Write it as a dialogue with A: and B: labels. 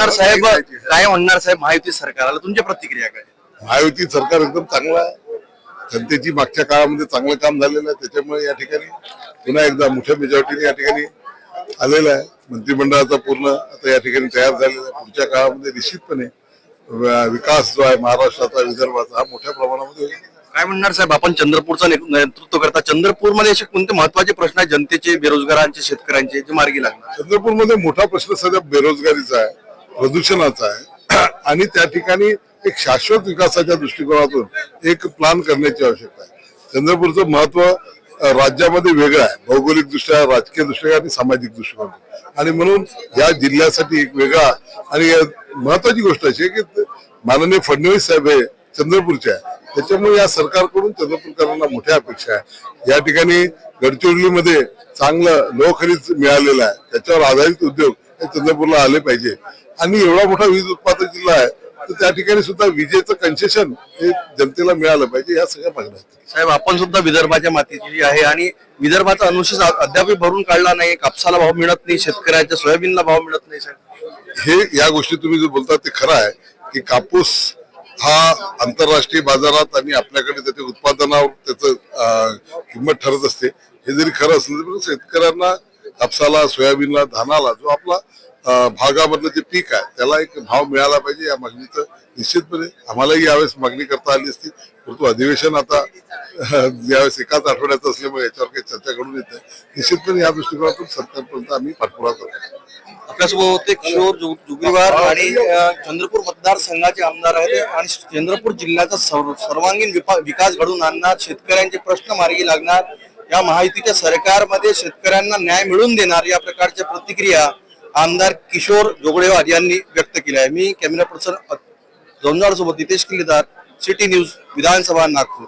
A: म्हणणार साहेब काय म्हणणार साहेब? महायुती सरकारला तुमची प्रतिक्रिया काय?
B: महायुती सरकार एकदम चांगला आहे. जनतेची मागच्या काळामध्ये चांगलं काम झालेलं आहे. त्याच्यामुळे या ठिकाणी पुन्हा एकदा मोठ्या मेजॉरिटीने या ठिकाणी आलेलं आहे. मंत्रिमंडळाचा पूर्ण आता या ठिकाणी तयार झालेला आहे. पुढच्या काळामध्ये निश्चितपणे विकास जो आहे महाराष्ट्राचा विदर्भाचा हा मोठ्या प्रमाणामध्ये होईल.
A: काय म्हणणार साहेब? आपण चंद्रपूरचं नेतृत्व करता. चंद्रपूरमध्ये असे कोणते महत्त्वाचे प्रश्न आहेत? जनतेचे बेरोजगारांचे शेतकऱ्यांचे जे मार्गी लागणार
B: चंद्रपूरमध्ये मोठा प्रश्न सध्या बेरोजगारीचा आहे. प्रदूषणाचा आहे. आणि त्या ठिकाणी एक शाश्वत विकासाच्या दृष्टिकोनातून एक प्लान करण्याची आवश्यकता आहे. चंद्रपूरचं महत्त्व राज्यामध्ये वेगळं आहे. भौगोलिक दृष्ट्या राजकीय दृष्ट्या आणि सामाजिक दृष्टिकोन आणि म्हणून या जिल्ह्यासाठी एक वेगळा आणि महत्वाची गोष्ट अशी आहे की माननीय फडणवीस साहेब हे चंद्रपूरचे आहे. त्याच्यामुळे या सरकारकडून चंद्रपूरकरांना मोठ्या अपेक्षा आहे. या ठिकाणी गडचिरोलीमध्ये चांगलं लोखरीच मिळालेलं आहे. त्याच्यावर आधारित उद्योग चंद्रपूरला आले पाहिजे. आणि एवढा मोठा वीज उत्पादक जिल्हा आहे तर त्या ठिकाणी सुद्धा विजेचं कन्सेशन हे जनतेला मिळालं पाहिजे या सगळ्या मागण्या
A: साहेब आपण सुद्धा विदर्भाच्या मातीची आहे आणि विदर्भाचा अनुशेष अद्याप भरून काढला नाही. कापसाला भाव मिळत नाही शेतकऱ्यांच्या सोयाबीनला भाव मिळत नाही साहेब.
B: हे या गोष्टी तुम्ही जो बोलता ते खरं आहे की कापूस हा आंतरराष्ट्रीय बाजारात आणि आपल्याकडे त्याच्या उत्पादनावर त्याचं किंमत ठरत असते. हे जरी खरं असलं तरी शेतकऱ्यांना कापसाला सोयाबीनला धानाला जो आपला भागामधलं जे पीक आहे त्याला एक भाव मिळाला पाहिजे या मागणीचं निश्चितपणे. आम्हालाही यावेळेस मागणी करता आली असती. परंतु अधिवेशन आता यावेळेस एकाच आठवड्याचं असल्यामुळे याच्यावर काही चर्चा घडून येत नाही. निश्चितपणे या दृष्टिकोनातून सरकारपर्यंत आम्ही पाठपुरावा करतो.
A: आपल्यासोबत होते किशोर जुगरीवार आणि चंद्रपूर मतदारसंघाचे आमदार आहेत. आणि चंद्रपूर जिल्ह्याचा सर्व- सर्वांगीण विकास घडून आणणार शेतकऱ्यांचे प्रश्न मार्गी लागणार. या महायुतीच्या सरकारमध्ये शेतकऱ्यांना न्याय मिळवून देणार या प्रकारच्या प्रतिक्रिया आमदार किशोर जोगळेवार यांनी व्यक्त केल्या आहे. मी कॅमेरा पर्सन जोंजाळ सोबत नितेश किल्लेदार सिटी न्यूज विधानसभा नागपूर.